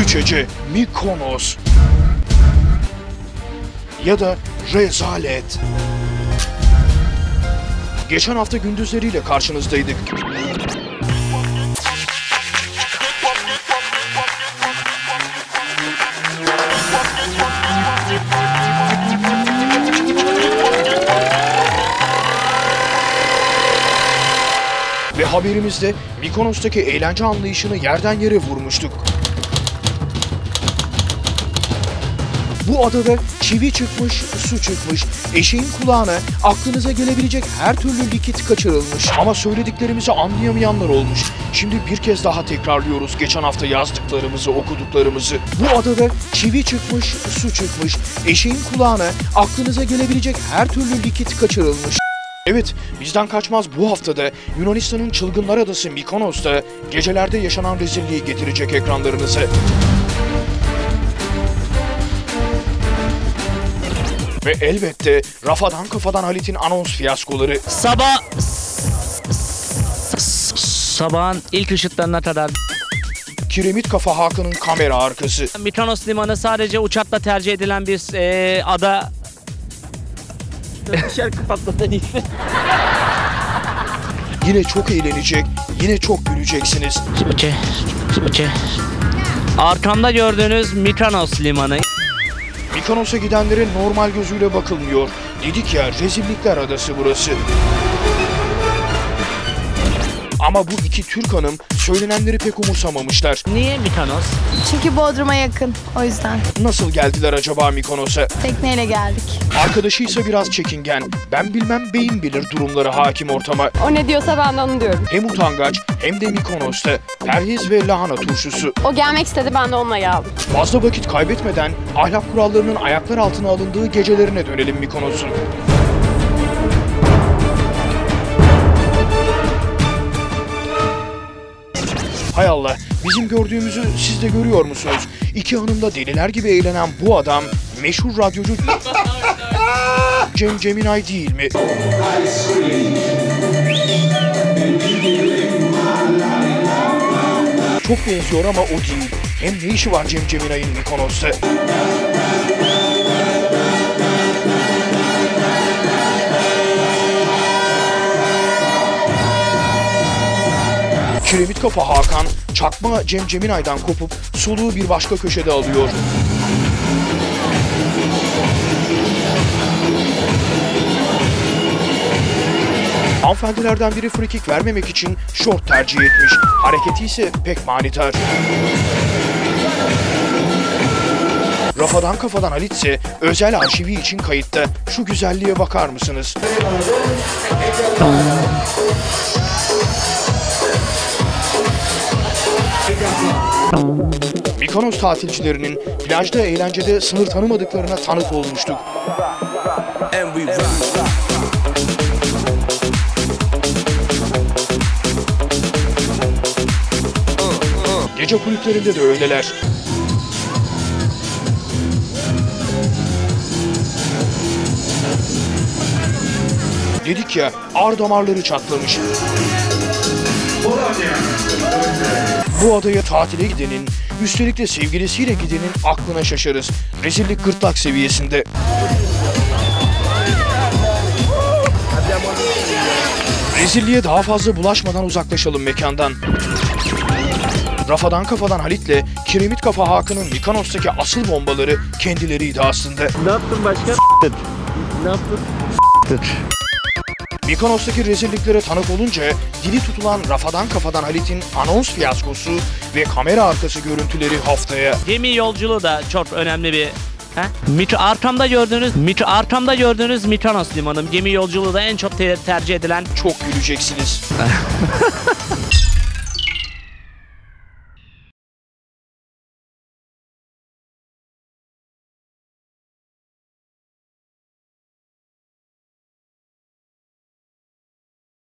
Üç Ece, Mikonos ya da Rezalet. Geçen hafta gündüzleriyle karşınızdaydık. Ve haberimizde Mikonos'taki eğlence anlayışını yerden yere vurmuştuk. Bu adada çivi çıkmış, su çıkmış, eşeğin kulağına aklınıza gelebilecek her türlü likit kaçırılmış. Ama söylediklerimizi anlayamayanlar olmuş. Şimdi bir kez daha tekrarlıyoruz geçen hafta yazdıklarımızı, okuduklarımızı. Bu adada çivi çıkmış, su çıkmış, eşeğin kulağına aklınıza gelebilecek her türlü likit kaçırılmış. Evet, bizden kaçmaz bu haftada Yunanistan'ın çılgınlar adası Mikonos'ta gecelerde yaşanan rezilliği getirecek ekranlarınıza. Ve elbette rafadan kafadan Halit'in anons fiyaskoları. Sabah sabahın ilk ışıklarına kadar Kiremit kafa Hakan'ın kamera arkası. Mikonos limanı sadece uçakla tercih edilen bir e, ada. Şarkı patladı değil. Yine çok eğlenecek, yine çok güleceksiniz. Arkamda gördüğünüz Mikonos limanı. Mikonos'a gidenlere normal gözüyle bakılmıyor. Dedik ya rezillikler adası burası. Ama bu iki Türk hanım söylenenleri pek umursamamışlar. Niye Mikonos? Çünkü Bodrum'a yakın. O yüzden Nasıl geldiler acaba Mikonos'a? tekneyle geldik. Arkadaşı ise biraz çekingen. Ben bilmem beyin bilir durumları hakim ortama. O ne diyorsa ben de onu diyorum. Hem utangaç hem de Mikonos'ta perhiz ve lahana turşusu. O gelmek istedi ben de onunla geldim. Fazla vakit kaybetmeden ahlak kurallarının ayaklar altına alındığı gecelerine dönelim Mikonos'un. Bizim gördüğümüzü siz de görüyor musunuz? İki hanımda deliler gibi eğlenen bu adam meşhur radyocu Cem Ceminay değil mi? Çok benziyor ama o değil. Hem ne işi var Cem Ceminay'ın Mikonos'ta? Kiremit kafa Hakan, çakma Cem Ceminay'dan kopup soluğu bir başka köşede alıyor. Hanımefendilerden biri frikik vermemek için şort tercih etmiş. Hareketi ise pek manidar. Rafadan kafadan Halit ise özel arşivi için kayıtta. Şu güzelliğe bakar mısınız? Mikonos tatilcilerinin plajda eğlencede sınır tanımadıklarına tanık olmuştuk. Gece kulüplerinde de öyleler. Dedik ya ar damarları çatlamış. Bu adaya tatile gidenin, üstelik de sevgilisiyle gidenin aklına şaşarız. Rezillik gırtlak seviyesinde. Rezilliğe daha fazla bulaşmadan uzaklaşalım mekandan. Rafadan kafadan Halit'le Kiremit kafa Hakan'ın Mikonos'taki asıl bombaları kendileriydi aslında. Ne yaptın başka? Ne yaptın? Mikonos'taki rezilliklere tanık olunca dili tutulan Rafadan kafadan Halit'in anons fiyaskosu ve kamera arkası görüntüleri haftaya. Gemi yolculuğu da çok önemli bir He? Mit- arkamda gördüğünüz, mit- arkamda gördüğünüz Mikonos limanı gemi yolculuğu da en çok te- tercih edilen Çok güleceksiniz.